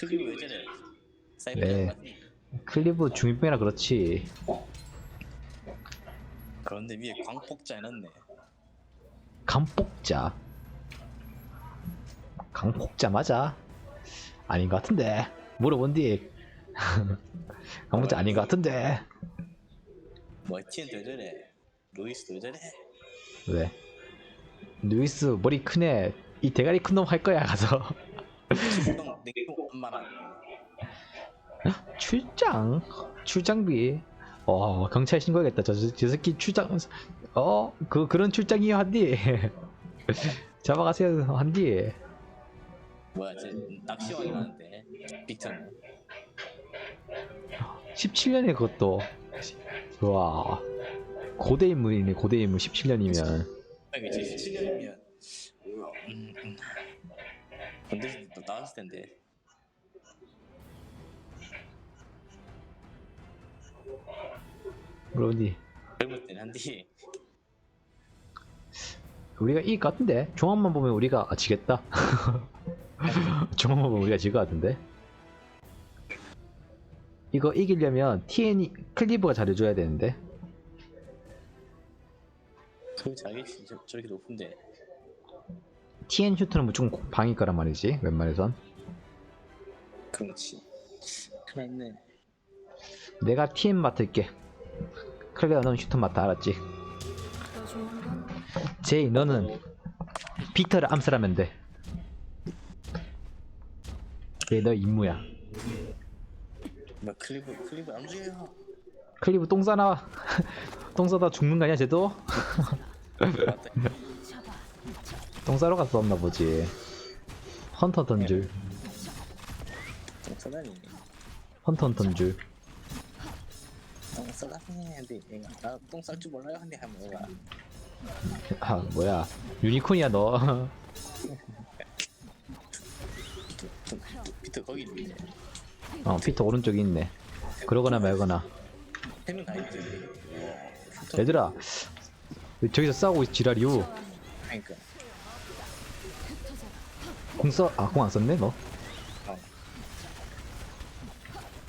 클리브 왜 저래? 사이버 네. 클리브 중이병이라 그렇지. 그런데 위에 광폭자 해놨네. 강폭자. 강폭자 맞아? 아닌 것 같은데. 물어본디. 강폭자 아닌 것 같은데. 뭐 티엔 왜 저래? 루이스 왜 저래? 왜? 루이스 머리 크네. 이 대가리 큰 놈 할 거야 가서. 출동 내용 엄마랑 출장? 출장비? 어 경찰 신고해야겠다. 저, 저 새끼 출장 어 그 그런 출장이요 한디? 잡아가세요 한디. 뭐야 쟤 낚시왕이라는데 빅터는. 17년에 그것도. 와. 고대 인물이네 고대 인물 17년이면. 이게 제 17년이면. 음, 음. 근데 또 나왔을 텐데. 젊을 때는 한디. 우리가 이길 것 같은데? 종합만 보면 우리가 아, 지겠다. 종합만 보면 우리가 질 것 같은데? 이거 이기려면 TN이 클리브가 잘해줘야 되는데? 그 자기 저, 저렇게 높은데. TN 슈트는 무조건 방일 거란 말이지 웬만해선 그렇지. 그렇네. 내가 TN 맡을게. 클레어 너는 슈트 맡아. 알았지? 좋은 건 제이 너는 빅터를 암살하면 돼. 그게 너 임무야. 뭐 클리브 클리브 안 죽여요 클리브 똥 싸나 똥 싸다 죽는 거 아니야 쟤도? 잡아. 똥 싸러 갔었나 보지. 헌터 던줄 똥싸다니 헌터 던줄. 똥싸다니 한데 얘가 나똥쌀 줄 몰라요 한데 하면 얘가 아 뭐야. 유니콘이야 너. 비트 거기 있네. 어, 피터 오른쪽에 있네. 그러거나 말거나. 세명 다 있지. 얘들아 저기서 싸우고 있 지랄이오 그러니까. 공 써.. 아 공 안 썼네 너? 어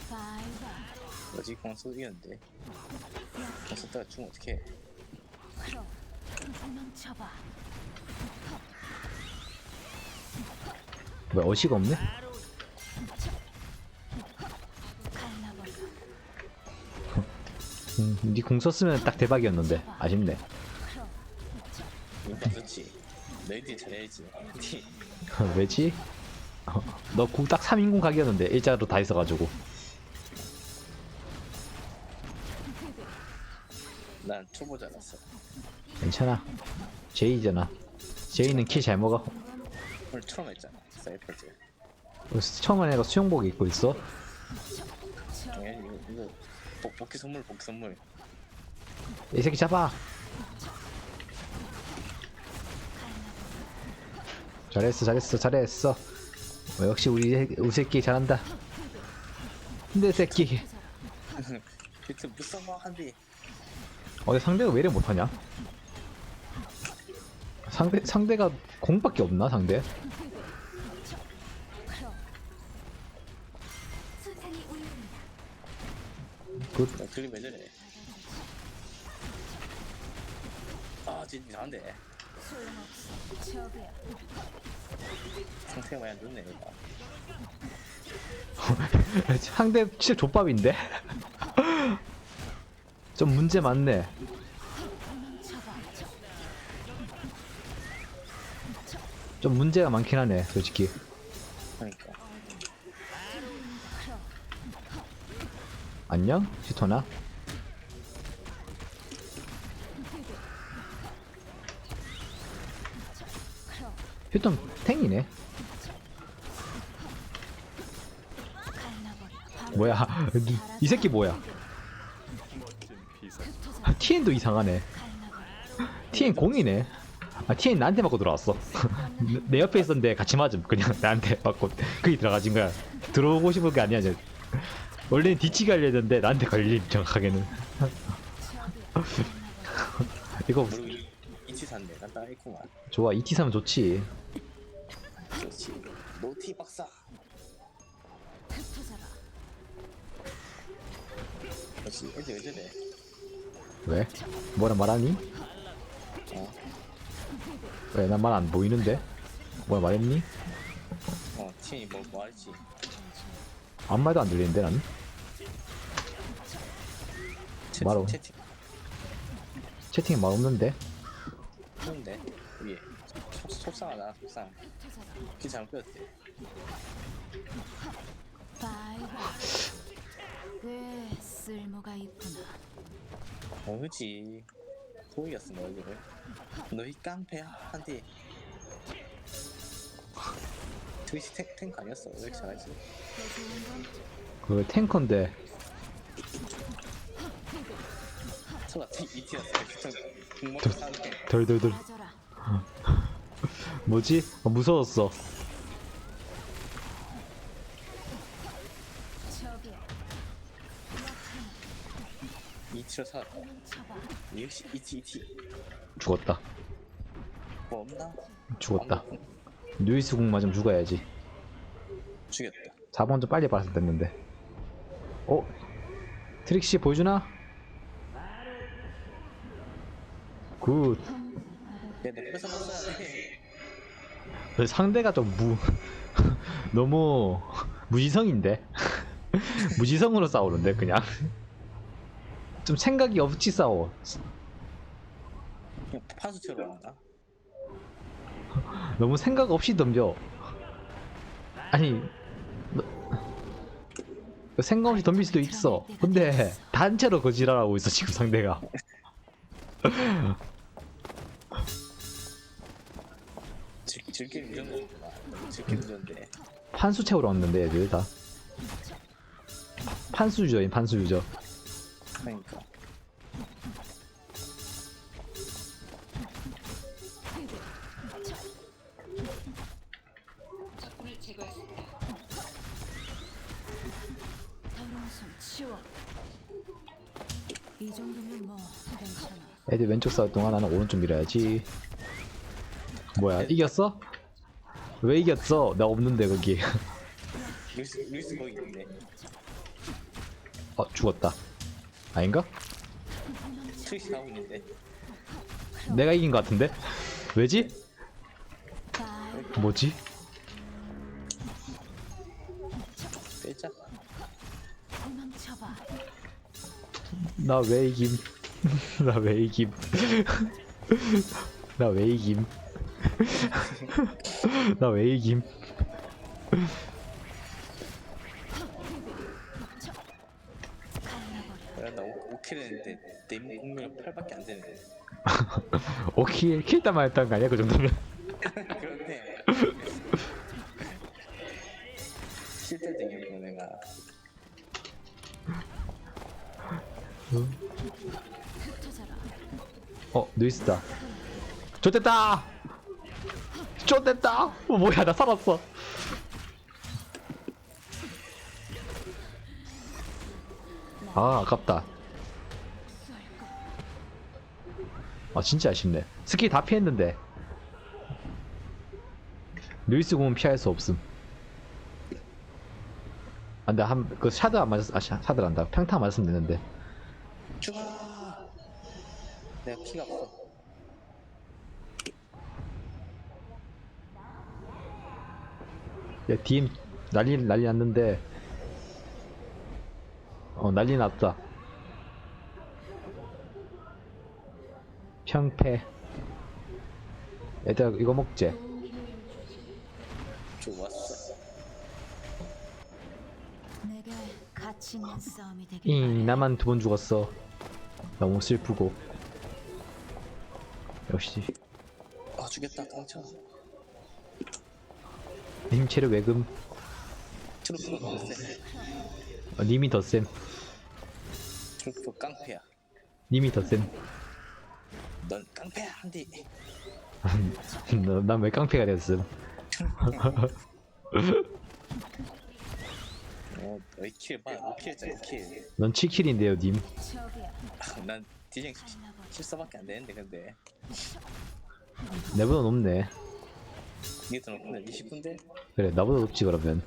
바이바이 뭐지 공 쏘이는데. 공 쏘다가 죽으면 어떡해. 도망쳐봐 왜 어시가 없네? 갈라버려 음, 니공 썼으면 딱 대박이었는데. 아쉽네. 그렇지. 너희들이 잘해야지. 왜지? 어, 너궁 딱 3인공 각이었는데 일자로 다 있어가지고 난 초보자라서 괜찮아. 제이잖아. 제이는 키 잘 먹어. 오늘 처음 했잖아. 사이퍼즈. 처음에 내가 수영복 입고 있어? 당연히 이거, 이거 복, 복귀 선물 복귀 선물. 이 새끼 잡아. 잘했어 잘했어 잘했어. 어, 역시 우리 새- 우리 새끼 잘한다. 근데 새끼. 비트 무쌍마 한디 어, 근데 상대가 왜 이래 못하냐? 상대 상대가 공밖에 없나 상대? 울린다 그나 그림 왜 저래 아 진짜 이상한데 상태가 많이 안 좋네 얘가 상대 진짜 족밥인데? 좀 문제 많네. 좀 문제가 많긴 하네, 솔직히. 그러니까 안녕. 크로 휴톤 탱이네. 뭐야? 이, 이 새끼 뭐야? TN도 이상하네. TN 공이네. 아, TN 나한테 맞고 들어왔어. 내 옆에 있었는데 같이 맞음. 그냥 나한테 맞고. 그게 들어가진 거야. 들어오고 싶은 게 아니야. 이제. 원래는 뒤치 갈려는데 나한테 걸림, 정확하게는. 이거 우리 이치 산대 난딸이구만 좋아, ET 사면 좋지. 그렇지 노티 박사 흩어져라. 역시 애들 어제네 왜? 뭐라 말하니? 어? 왜? 난 말 안 보이는데? 뭐라 말했니? 어, 팀이 뭐, 뭐 할지. 아무 말도 안 들리는데 난? 채팅, 말어. 채팅 채팅에 말 없는데? 하는데, 위에. 속, 속상하다, 속상. 키 잘못 빼었대. 바이바이. 꽤 쓸모가 있구나. 어, 그지. 도이였어, 너 얼굴을. 너희 깡패야, 한디. 트위치 탱, 탱크 아니었어. 왜 이렇게 잘하지? 그 탱커인데 설마 티, 이티였어. 사는데. 덜덜덜. 뭐지? 어, 무서웠어 저기야. 도망쳐봐. 역시 이티, 이티. 죽었다 뭐 없나? 죽었다 누이스 궁 맞으면 죽어야지 죽였다. 4번 좀 빨리 봤을 됐는데 어? 트릭시 보여주나? 굿 야, 내 뺏어 먹어야 돼. 그 상대가 좀 무 너무 무지성인데 무지성으로 싸우는데 그냥 좀 생각이 없이 싸워. 그냥 파수처럼 하나? 너무 생각 없이 덤벼. 아니 너- 생각 없이 덤빌 수도 있어. 근데 단체로 거지랄하고 있어 지금 상대가. 판수 채우러 왔는데 애들 다. 판수 유저인 판수 유저 그러니까. 더러운 손 치워. 이 정도면 뭐 괜찮아. 애들 왼쪽 싸울 동안 나는 오른쪽 밀어야지 뭐야 이겼어? 왜 이겼어? 나 없는데 거기 루이스, 루이스 거기 있네. 어 죽었다 아닌가? 트위치 하고 있는데. 내가 이긴 것 같은데? 왜지? 뭐지? 빼자. 나 왜 이김? 나 왜 이김? 나 왜 이김? 나 왜 이김? 갈라버려. 야, 나 5, 킬 했는데, 내 공명 8밖에 안 되는데. 오킬 킬단 말했던 거 아니야 그 정도면? 그런데. 실제 등이었고, 내가. 어 누이스다. 좋됐다. 좋됐다. 어, 뭐야 나 살았어. 아 아깝다. 아 진짜 아쉽네. 스킬 다 피했는데. 루이스 공은 피할 수 없음. 아, 근데 한그 샤드 안 맞았 아 샤- 샤드란다. 평타 맞았으면 되는데. 죽어! 내가 키가 없어. 야 DM 난리 난리 났는데. 어 난리 났다. 평패. 얘들아 이거 먹재. 좋았어. 내게 가치 있는 싸움이 되길 잉 바래. 나만 두 번 죽었어. 너무 슬프고. 역시 아, 죽였다, 당첨. 님 체력 왜금? 트루프가 너무 세. 어, 님이 더 쌤. 트루프 깡패야. 님이 더 쌤. 넌 깡패야, 한디. 난 왜 깡패가 됐음? 어, 너희 킬 봐. 5킬짜리 5킬. 넌 7킬인데요, 님. 아, 난 디쟁 갈라버려. 실사밖에 안 되는데, 근데. 내보다 높네. 이게 더 높은데, 20분데? 그래, 나보다 높지 그러면.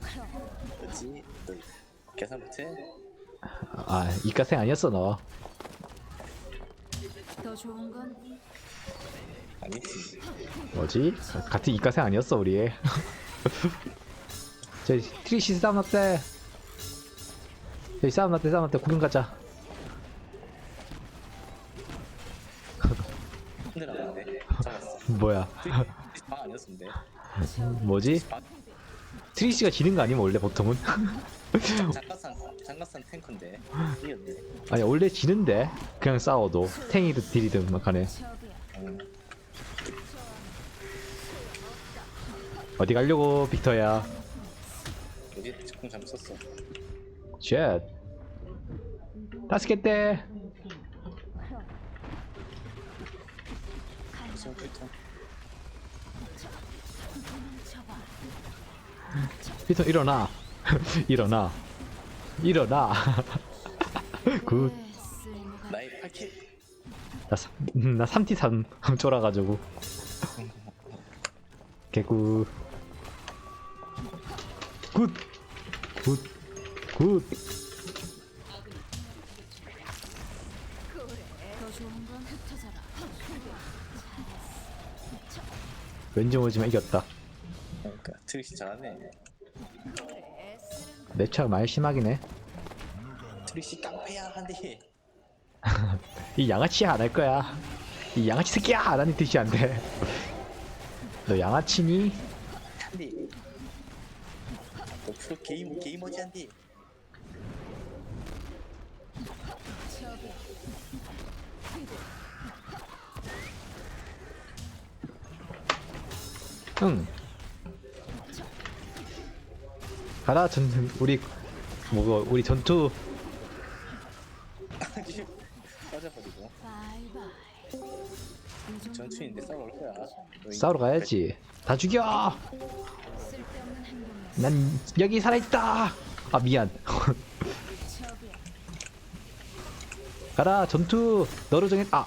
너 계산 못해? 아 이과생 아니었어 너 더 좋은 건 아니지. 뭐지? 같은 이과생 아니었어 우리 저기 트리시 싸움 났대 저기 싸움 났대 싸움 났대 구경 가자. 잡았어. 뭐야 방 아니었는데. 뭐지? 트리시가 지는 거 아니면 원래 보통은? 장가산 장가산 이겼네. 아니 원래 지는데 그냥 싸워도 탱이든 딜이든 막 저기야. 응. 어디 가려고 빅터야 여기 공 잘못 썼어. 쉣 다섯 개때 무슨. 빅터 일어나. 일어나. 일어나. 굿. 네, 쓸모가 나의 8킬. 나, 삼- 음, 나 3T 3 쫄아가지고. 개굿. 굿. 굿, 굿. 더 좋은 건 흩어져라. 왠지 모르지만 이겼다 트릭시 잘하네. 내 차가 많이 심하긴 트릭시 깡패야 한데. 해이 양아치야 안할 거야 이 양아치 새끼야 안 하는 뜻이 안 돼 너 양아치니? 한데. 너 프로 게임 게이머지. 저기야. 응 가라 전 우리 뭐 우리 전투 빠져버리고. 전투인데 싸울 거야. 너희 싸우러 가야지 다 죽여. 난 여기 살아 있다 아 미안. 가라 전투 너로 정했 아.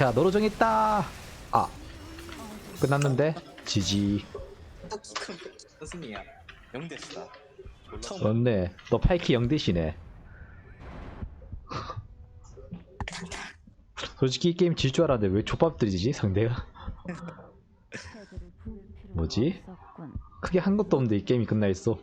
야 너로 정했다 아 끝났는데 지지 선승이야. 영대수다. 처음 맞네 너 8키 영대시네 솔직히 이 게임 질 줄 알았는데 왜 족밥들이지 상대가 뭐지? 크게 한 것도 없는데 이 게임이 끝나 있어